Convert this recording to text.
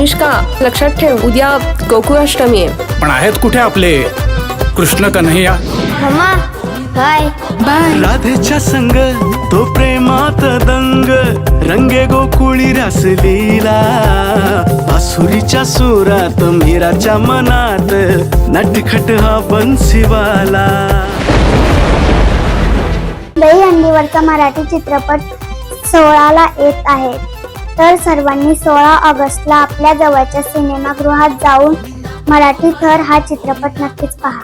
अनुष्का लक्षात ठेव उद्या गोकुळाष्टमी आहे. पण आहेत कुठे आपले? कृष्ण कन्हैया? मम्मा काय राधेच्या संग तो प्रेमात दंग. रंगे गोकुळी रासलीला. आसुरीच्या सुरात मीराच्या मनात. नटखट हा बन्सीवाला दही हंडीवरचा मराठी चित्रपट सोळाला येत आहे. तर सर्वांनी सोळा ऑगस्टला आपल्या जवळच्या सिनेमागृहात जाऊन मराठी थर हा चित्रपट नक्कीच पहा.